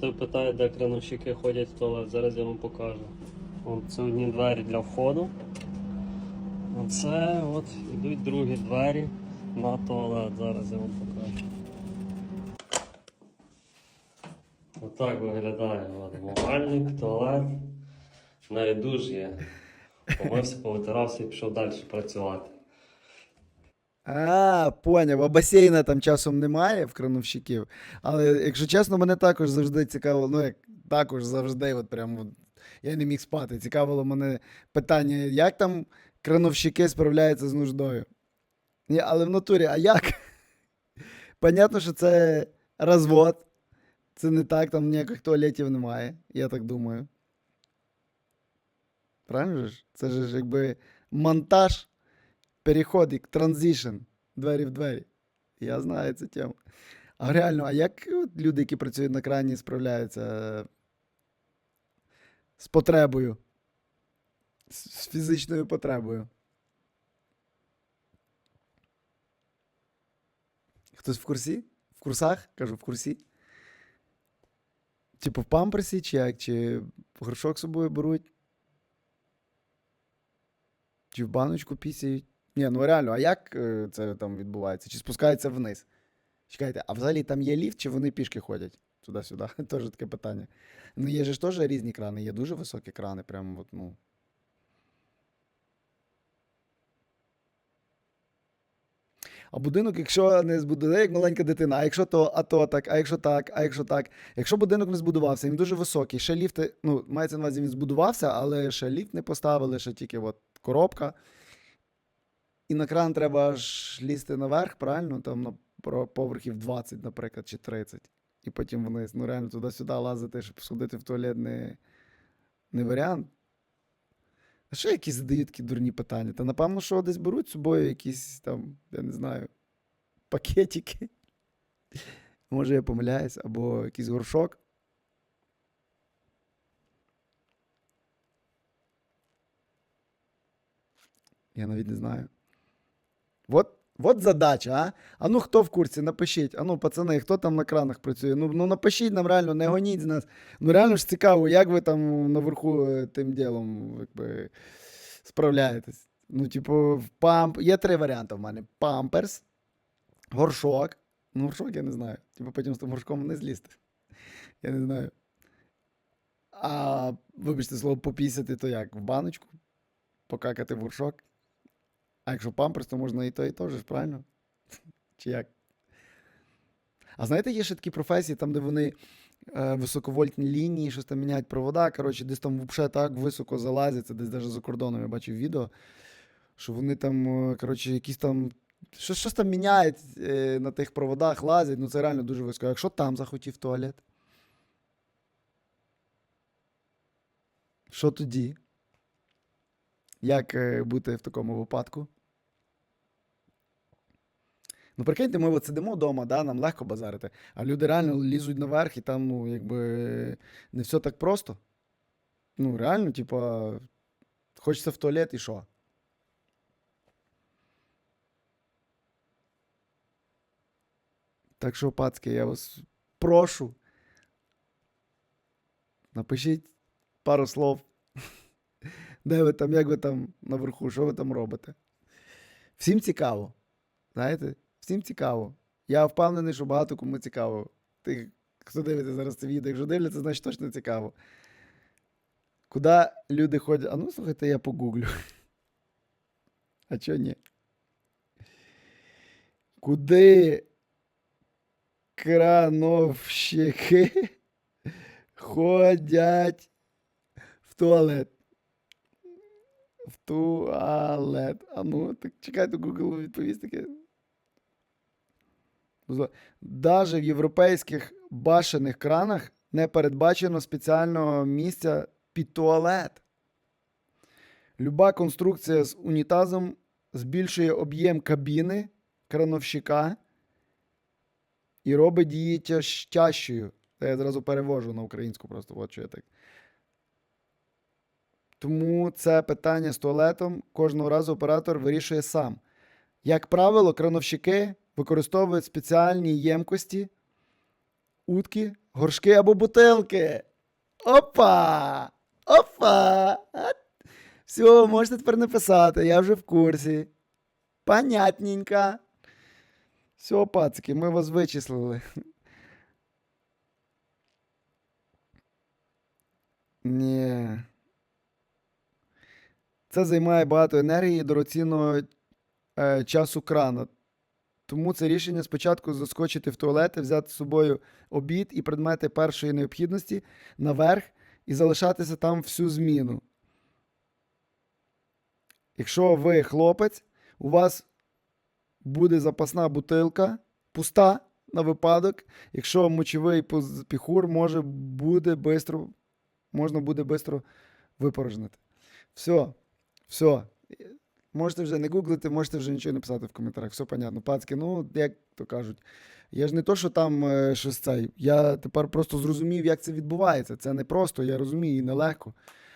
Хто питає, де крановщики ходять в туалет, зараз я вам покажу. Вон це одні двері для входу. Оце от йдуть другі двері на туалет. Зараз я вам покажу. Отак виглядає от, мувальник, туалет. Навіть душ є. Помився, повитирався і пішов далі працювати. А, поняв, а басейна там часом немає в крановщиків. Але, якщо чесно, мене також завжди цікавило, ну як також завжди, от прямо я не міг спати. Цікавило мене питання, як там крановщики справляються з нуждою. Ні, але в натурі, а як? Понятно, що це розвод. Це не так, там ніяких туалетів немає, я так думаю. Правильно ж? Це ж якби монтаж переход, як транзишн, двері в двері. Я знаю цю тему. А реально, а як от люди, які працюють на крані, справляються е, з потребою? З, фізичною потребою? Хтось в курсі? В курсах? Кажу, в курсі. Типу в памперсі, чи як? Чи горшок з собою беруть? Чи в баночку пісяють? Ні, ну реально, а як е, це там відбувається? Чи спускається вниз? Чекайте, а взагалі там є ліфт, чи вони пішки ходять? Туди-сюди. Теж таке питання. Ну, є ж теж різні крани, є дуже високі крани, прямо от, ну. А будинок, якщо не збудує, як маленька дитина, а якщо то, а то так, а якщо так, а якщо так. Якщо будинок не збудувався, він дуже високий, ще ліфти, ну, мається на увазі, він збудувався, але ще ліфт не поставили, ще тільки от коробка. І на кран треба аж лізти наверх, правильно? Там на поверхів 20, наприклад, чи 30. І потім вниз. Ну, реально туди-сюди лазити, щоб сходити в туалет не, не варіант. А що якісь задають такі дурні питання? Та напевно, що десь беруть з собою якісь там, я не знаю, пакетики. Може, я помиляюсь, або якийсь горшок. Я навіть не знаю. Вот, вот задача, а? А ну хто в курсі? Напишіть. А ну, пацани, хто там на кранах працює? Ну, ну напишіть нам реально, не гоніть з нас. Ну реально ж цікаво, як ви там наверху е, тим ділом якби, справляєтесь. Ну, типу, в памп. Є три варіанти в мене: памперс, горшок. Ну, горшок я не знаю. Типу, потім з тим горшком не злізти. Я не знаю. А вибачте слово попісяти, то як? В баночку? Покакати в горшок? А якщо памперс, то можна і то, і то ж, правильно? Чи як? А знаєте, є ще такі професії, там, де вони е, високовольтні лінії, щось там міняють провода. Коротше, десь там взагалі так високо залазять, це десь навіть за кордоном я бачив відео, що вони там, е, коротше, якісь там. Щось, щось там міняють е, на тих проводах, лазять, ну це реально дуже високо. Якщо там захотів туалет? Що тоді? Як е, бути в такому випадку? Ну, прикиньте, ми от сидимо вдома, да, нам легко базарити, а люди реально лізуть наверх, і там, ну, якби не все так просто. Ну, реально, типа, хочеться в туалет і що? Так що, пацки, я вас прошу. Напишіть пару слов. Де ви там, як ви там наверху, що ви там робите? Всім цікаво. Знаєте, всім цікаво. Я впевнений, що багато кому цікаво. Тих, хто дивиться зараз це відео, якщо дивляться, значить точно цікаво. Куди люди ходять? А ну, слухайте, я погуглю. А чого ні? Куди крановщики ходять в туалет? В туалет. А ну, так чекайте, Google відповість таке. Даже в європейських башених кранах не передбачено спеціального місця під туалет. Люба конструкція з унітазом збільшує об'єм кабіни крановщика і робить її тяж- тяжчою. Це я зразу перевожу на українську просто, от що я так. Тому це питання з туалетом кожного разу оператор вирішує сам. Як правило, крановщики використовують спеціальні ємкості, утки Горшки або бутилки. Опа! Опа! Все, можете тепер написати, я вже в курсі. Понятненько. Все, пацики, ми вас вичислили. Ні. Це займає багато енергії і дорогоцінного е, часу крана. Тому це рішення спочатку заскочити в туалет, взяти з собою обід і предмети першої необхідності наверх і залишатися там всю зміну. Якщо ви хлопець, у вас буде запасна бутилка, пуста на випадок. Якщо мочовий піхур може буде бистро, можна буде швидко випорожнити. Все, все. Можете вже не гуглити, можете вже нічого не писати в коментарях. Все понятно. Пацки, ну, як то кажуть, я ж не то, що там е, щось цей. Я тепер просто зрозумів, як це відбувається. Це не просто, я розумію, і нелегко.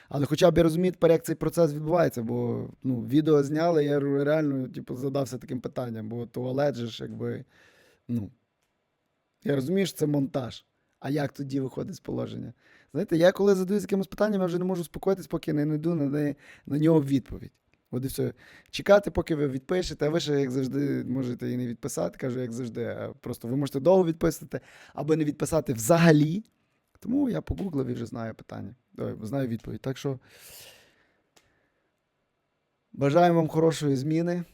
Але хоча б я розумію тепер, як цей процес відбувається, бо ну, відео зняли, я реально типу, задався таким питанням, бо туалет же ж, якби. Ну, я розумію, що це монтаж. А як тоді виходить з положення? Знаєте, я коли задаюся якимось питанням, я вже не можу успокоїтись, поки не знайду на, на нього відповідь. От і все. Чекати, поки ви відпишете, а ви ще, як завжди, можете і не відписати, кажу, як завжди. а Просто ви можете довго відписати, або не відписати взагалі. Тому я погуглив і вже знаю питання. Ой, знаю відповідь. Так що бажаємо вам хорошої зміни.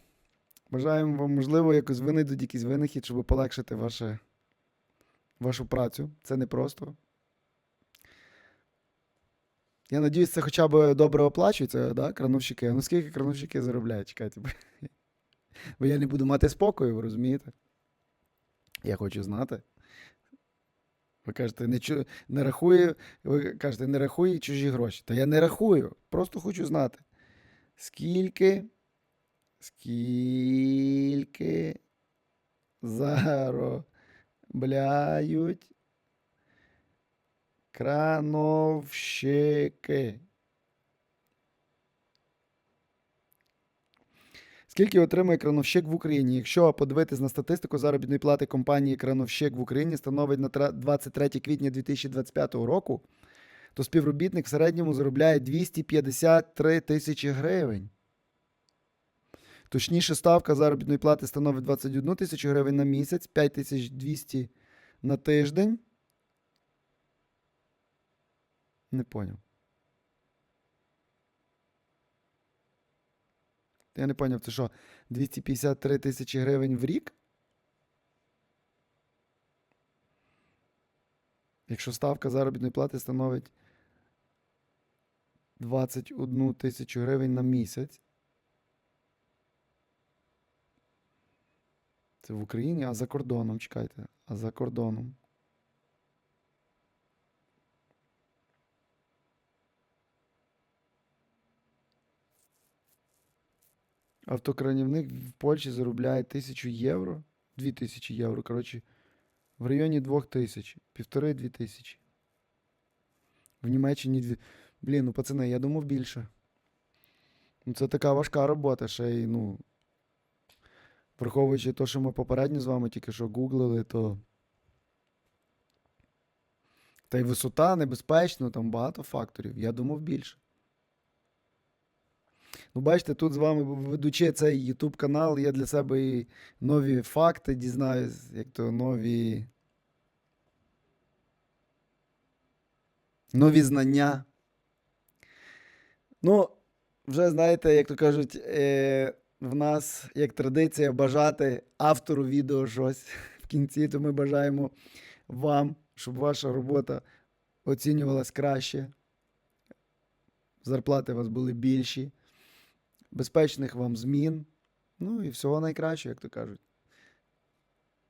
Бажаємо вам, можливо, якось винайдуть якийсь винахід, щоб полегшити ваше, вашу працю. Це непросто. Я надіюсь, це хоча б добре оплачується, да, крановщики. А ну скільки крановщики заробляють? Чекайте. бо- я не буду мати спокою, ви розумієте? Я хочу знати. Ви кажете, не, чу... не рахую, ви кажете, не рахуй чужі гроші. Та я не рахую. Просто хочу знати. Скільки, скільки заробляють крановщики. Скільки отримує крановщик в Україні? Якщо подивитись на статистику заробітної плати компанії Крановщик в Україні становить на 23 квітня 2025 року, то співробітник в середньому заробляє 253 тисячі гривень. Точніше, ставка заробітної плати становить 21 тисячу гривень на місяць, 5200 на тиждень. Не поняв. Я не поняв, це що, 253 тисячі гривень в рік? Якщо ставка заробітної плати становить 21 тисячу гривень на місяць. Це в Україні, а за кордоном, чекайте. А за кордоном. Автокранівник в Польщі заробляє 1000 євро. 2000 євро. Коротше, в районі 2000. Півтори-дві тисячі. В Німеччині дві. Блін, ну пацани, я думав більше. Ну, це така важка робота, ще й, ну. Враховуючи те, що ми попередньо з вами тільки що гуглили, то. Та й висота небезпечно, там багато факторів. Я думав більше. Ну, бачите, тут з вами ведучи цей YouTube канал, я для себе і нові факти дізнаюсь, як то нові. Нові знання. Ну, вже знаєте, як то кажуть, е, в нас як традиція бажати автору відео щось в кінці, то ми бажаємо вам, щоб ваша робота оцінювалась краще. Зарплати у вас були більші безпечних вам змін. Ну і всього найкращого, як то кажуть.